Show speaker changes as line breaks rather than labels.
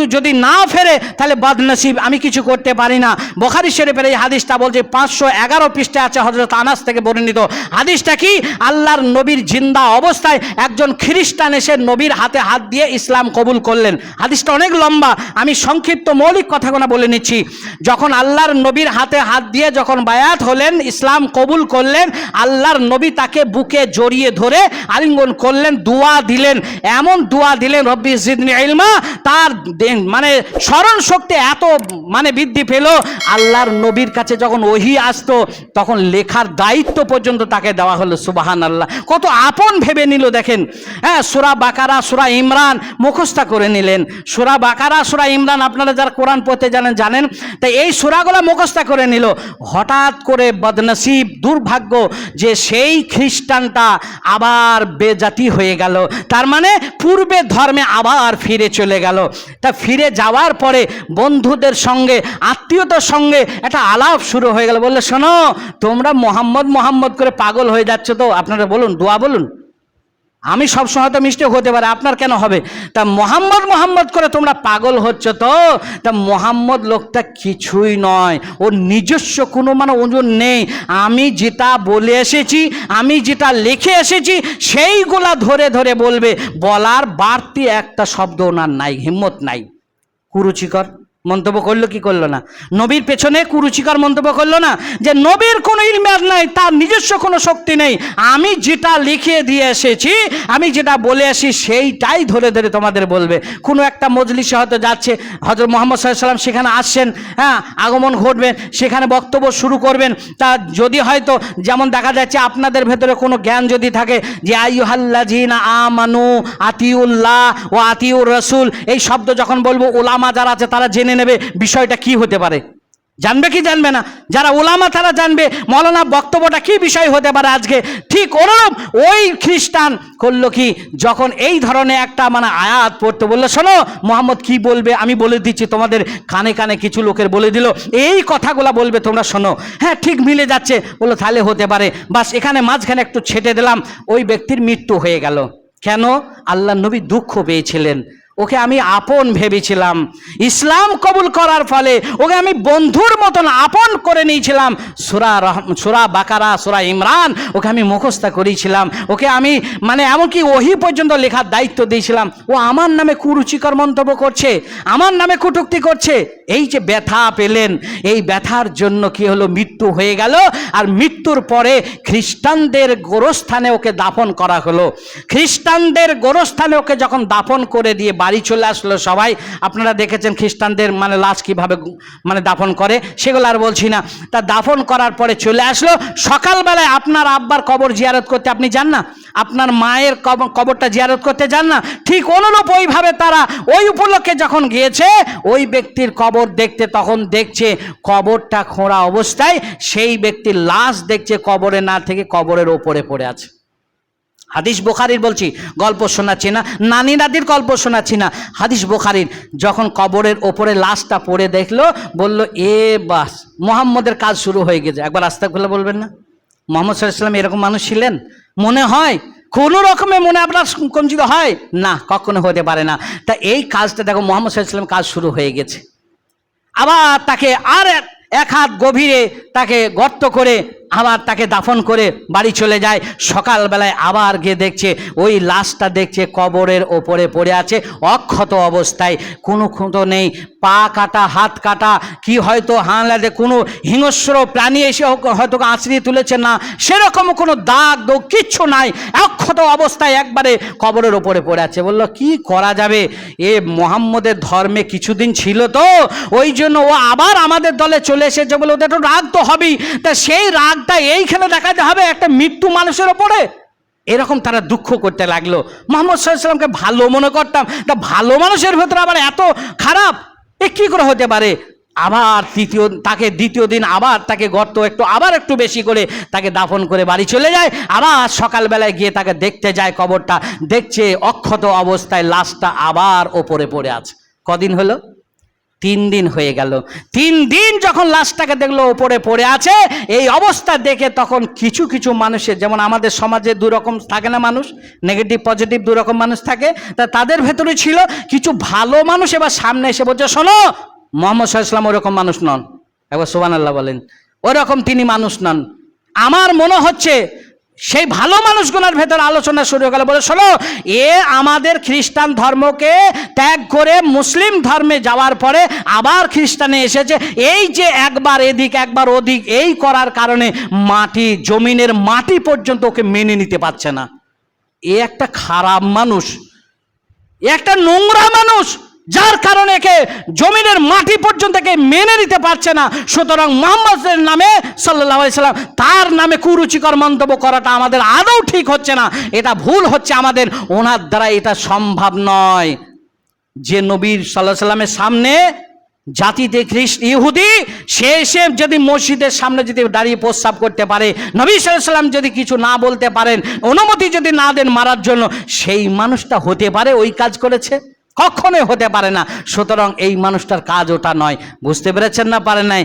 কিন্তু যদি না ফেরে, তাহলে বদনসিব। আমি কিছু করতে পারি না। বখারি শরীফের এই হাদিসটা বলছে, পাঁচশো এগারো পৃষ্ঠে আছে হজরত আনাস থেকে বর্ণিত। হাদিসটা কি? আল্লাহর নবীর জিন্দা অবস্থায় একজন খ্রিস্টান এসে নবীর হাতে হাত দিয়ে ইসলাম কবুল করলেন। হাদিসটা অনেক লম্বা। আমি সংক্ষিপ্ত মৌলিক কথাগুলো বলে নিচ্ছি। যখন আল্লাহর নবীর হাতে হাত দিয়ে যখন বায়াত হলেন, ইসলাম কবুল করলেন, আল্লাহর নবী তাকে বুকে জড়িয়ে ধরে আলিঙ্গন করলেন, দোয়া দিলেন। এমন দোয়া দিলেন, রব্বি জিদনি ইলমা তার মানে স্মরণ শক্তি এত মানে বৃদ্ধি পেল। আল্লাহর নবীর কাছে যখন ওহি আসতো, তখন লেখার দায়িত্ব পর্যন্ত তাকে দেওয়া হলো সুবাহান আল্লাহ কত আপন ভেবে নিল, দেখেন। হ্যাঁ সুরা বাকারা, সুরা ইমরান মুখস্থা করে নিলেন। সুরা বাকারা, সুরা ইমরান আপনারা যারা কোরআন পড়তে জানেন জানেন। তাই এই সুরাগুলো মুখস্থা করে নিল। হঠাৎ করে বদনসিব, দুর্ভাগ্য যে সেই খ্রিস্টানটা আবার বেজাতি হয়ে গেল। তার মানে পূর্বে ধর্মে আবার ফিরে চলে গেল। তা ফিরে যাওয়ার পরে বন্ধুদের সঙ্গে আত্মীয়তার সঙ্গে একটা আলাপ শুরু হয়ে গেল। বললে, শোনো, তোমরা মোহাম্মদ মোহাম্মদ করে পাগল হয়ে যাচ্ছ তো। আপনারা বলুন, দোয়া বলুন। আমি সব সময় তো মিস্টেক হতে পারে, আপনার কেন হবে? তা মোহাম্মদ মোহাম্মদ করে তোমরা পাগল হচ্ছ তো? তা মোহাম্মদ লোকটা কিছুই নয় ওর নিজস্ব কোনো মানে ওজন নেই। আমি যেটা বলে এসেছি, আমি যেটা লিখে এসেছি, সেইগুলা ধরে ধরে বলবে। বলার বাড়তি একটা শব্দ ওনার নাই, হিম্মত নাই। কুরুচিকর। মন্তব্য করল কি করল না? নবীর পেছনে কুরুচিকর মন্তব্য করল না? যে নবীর কোনো ইলমের নাই, তার নিজস্ব কোনো শক্তি নেই। আমি যেটা লিখে দিয়ে এসেছি, আমি যেটা বলে আসি, সেইটাই ধরে ধরে তোমাদের বলবে। কোনো একটা মজলিসে হয়তো যাচ্ছে হজরত মোহাম্মদ সাল্লাম সেখানে আসছেন হ্যাঁ আগমন ঘটবে সেখানে বক্তব্য শুরু করবেন। তা যদি হয়তো যেমন দেখা যাচ্ছে, আপনাদের ভেতরে কোনো জ্ঞান যদি থাকে, যে আইহাল্লাজিনা আমানু আতিউল্লাহ ও আতিউর রসুল, এই শব্দ যখন বলব, ওলামা যারা আছে, তারা জেনে নেবে বিষয়টা কি হতে পারে। জানবে কি জানবে না? যারা ওলামা, তারা জানবে মৌলানা বক্তব্যটা কি বিষয় হতে পারে আজকে। ঠিক ওরকম ওই খ্রিস্টান করল কি? যখন এই ধরনের একটা মানে আয়াত পড়তে বলল, শোনো, মোহাম্মদ কি বলবে? আমি বলে দিচ্ছি, তোমাদের কানে কানে কিছু লোকের বলে দিল। এই কথাগুলো বলবে তোমরা, শোনো। হ্যাঁ ঠিক মিলে যাচ্ছে। বলল, তাহলে হতে পারে। বাস এখানে মাঝখানে একটু ছেটে দিলাম, ওই ব্যক্তির মৃত্যু হয়ে গেল। কেন? আল্লাহ নবী দুঃখ পেয়েছিলেন। ওকে আমি আপন ভেবেছিলাম। ইসলাম কবুল করার ফলে ওকে আমি বন্ধুর মতন আপন করে নিয়েছিলাম। সুরা সুরা বাকারা, সুরা ইমরান, ওকে আমি মুখস্থা করেছিলাম। ওকে আমি মানে এমনকি ওহি পর্যন্ত লেখার দায়িত্ব দিয়েছিলাম। ও আমার নামে কুরুচিকর মন্তব্য করছে, আমার নামে কটুক্তি করছে। এই যে ব্যথা পেলেন, এই ব্যথার জন্য কি হলো? মৃত্যু হয়ে গেল। আর মৃত্যুর পরে খ্রিস্টানদের গোরস্থানে ওকে দাফন করা হলো। খ্রিস্টানদের গোরস্থানে ওকে যখন দাফন করে দিয়ে বাড়ি চলে আসলো সবাই, আপনারা দেখেছেন খ্রিস্টানদের মানে লাশ কীভাবে মানে দাফন করে? সেগুলো আর বলছি না। তা দাফন করার পরে চলে আসলো। সকালবেলায় আপনার আব্বার কবর জিয়ারত করতে আপনি যান না? আপনার মায়ের কবর- কবরটা জিয়ারত করতে যান না? ঠিক অনুরূপ ওইভাবে তারা ওই উপলক্ষে যখন গিয়েছে, ওই ব্যক্তির কবর দেখতে তখন দেখছে কবরটা খোঁড়া অবস্থায়, সেই ব্যক্তির লাশ দেখছে কবরে না থেকে কবরের ওপরে পড়ে আছে। হাদিস বোখারির বলছি, গল্প শোনাচ্ছি না, নানি দাদির গল্প শোনাচ্ছি না। হাদিস বোখারির যখন কবরের ওপরে লাশটা পড়ে দেখল, বলল, এ বাস, মোহাম্মদের কাজ শুরু হয়ে গেছে। একবার আস্তে খুলে বলবেন না? মোহাম্মদ সাল্লাম এরকম মানুষ ছিলেন? মনে হয় কোনো রকমে মনে আপনার কঞ্চিত হয়? না, কখনো হতে পারে না। তা এই কাজটা দেখো, মোহাম্মদ সাল্লাম কাজ শুরু হয়ে গেছে। আবার তাকে আর এক- হাত গভীরে তাকে গর্ত করে আবার তাকে দাফন করে বাড়ি চলে যায়। সকালবেলায় আবার গিয়ে দেখছে, ওই লাশটা দেখছে কবরের ওপরে পড়ে আছে, অক্ষত অবস্থায়। কোনো খুঁতো নেই, পা কাটা, হাত কাটা, কি হয়তো হানলাতে কোনো হিংস্র প্রাণী এসে হয়তো আঁচড়িয়ে তুলেছে না। সেরকম কোনো দাগ দোগ কিচ্ছু নাই। অক্ষত অবস্থায় একবারে কবরের ওপরে পড়ে আছে। বলল, কি করা যাবে? এ মোহাম্মদের ধর্মে কিছুদিন ছিল তো। ওই জন্য ও আবার আমাদের দলে চলে এসেছে বলে ওদের একটু রাগ তো হবেই। তা সেই রাগটা এইখানে দেখাতে হবে একটা মৃত্যু মানুষের ওপরে। এরকম তারা দুঃখ করতে লাগল। মোহাম্মদ সাল্লামকে ভালো মনে করতাম। তা ভালো মানুষের ভেতরে আবার এত খারাপ, এ কী করে হতে পারে? আবার তৃতীয়, তাকে দ্বিতীয় দিন আবার তাকে গর্ত একটু, আবার একটু বেশি করে তাকে দাফন করে বাড়ি চলে যায়। আবার সকালবেলায় গিয়ে তাকে দেখতে যায় কবরটা। দেখছে অক্ষত অবস্থায় লাশটা আবার ওপরে পড়ে আছে। কদিন হলো? তিন দিন হয়ে গেল। তিন দিন যখন লাশটাকে দেখল, ওপরে পড়ে আছে, এই অবস্থা দেখে তখন কিছু কিছু মানুষের, যেমন আমাদের সমাজে দু রকম থাকে না মানুষ নেগেটিভ পজিটিভ দু রকম মানুষ থাকে, তা তাদের ভেতরে ছিল কিছু ভালো মানুষ। এবার সামনে এসে বলছে, শোনো, মোহাম্মদ সাল্লাম ওরকম মানুষ নন। একবার সোবান আল্লাহ বলেন, ওরকম তিনি মানুষ নন। আমার মনে হচ্ছে সেই ভালো মানুষগুলোর ভেতর আলোচনা শুরু হয়ে গেল। বলে, শোনো, এ আমাদের খ্রিস্টান ধর্মকে ত্যাগ করে মুসলিম ধর্মে যাওয়ার পরে আবার খ্রিস্টানে এসেছে। এই যে একবার এদিক, একবার ওদিক, এই করার কারণে মাটি, জমিনের মাটি পর্যন্ত ওকে মেনে নিতে পারছে না। এ একটা খারাপ মানুষ, এ একটা নোংরা মানুষ যার কারণে একে জমিনের মাটি পর্যন্ত একে মেনে নিতে পারছে না। সুতরাং মোহাম্মদের নামে সাল্লাহ সাল্লাম তার নামে কুরুচিকর মন্তব্য করাটা আমাদের আদৌ ঠিক হচ্ছে না। এটা ভুল হচ্ছে আমাদের। ওনার দ্বারা এটা সম্ভব নয়। যে নবীর সাল্লাহ সাল্লামের সামনে জাতিতে খ্রিস্ট ইহুদি, সে এসে যদি মসজিদের সামনে যদি দাঁড়িয়ে প্রস্রাব করতে পারে, নবী সাল্লাম যদি কিছু না বলতে পারেন, অনুমতি যদি না দেন মারার জন্য, সেই মানুষটা হতে পারে, ওই কাজ করেছে? কখনোই হতে পারে না। সুতরাং এই মানুষটার কাজ ওটা নয়। বুঝতে পেরেছেন না? পারে নাই?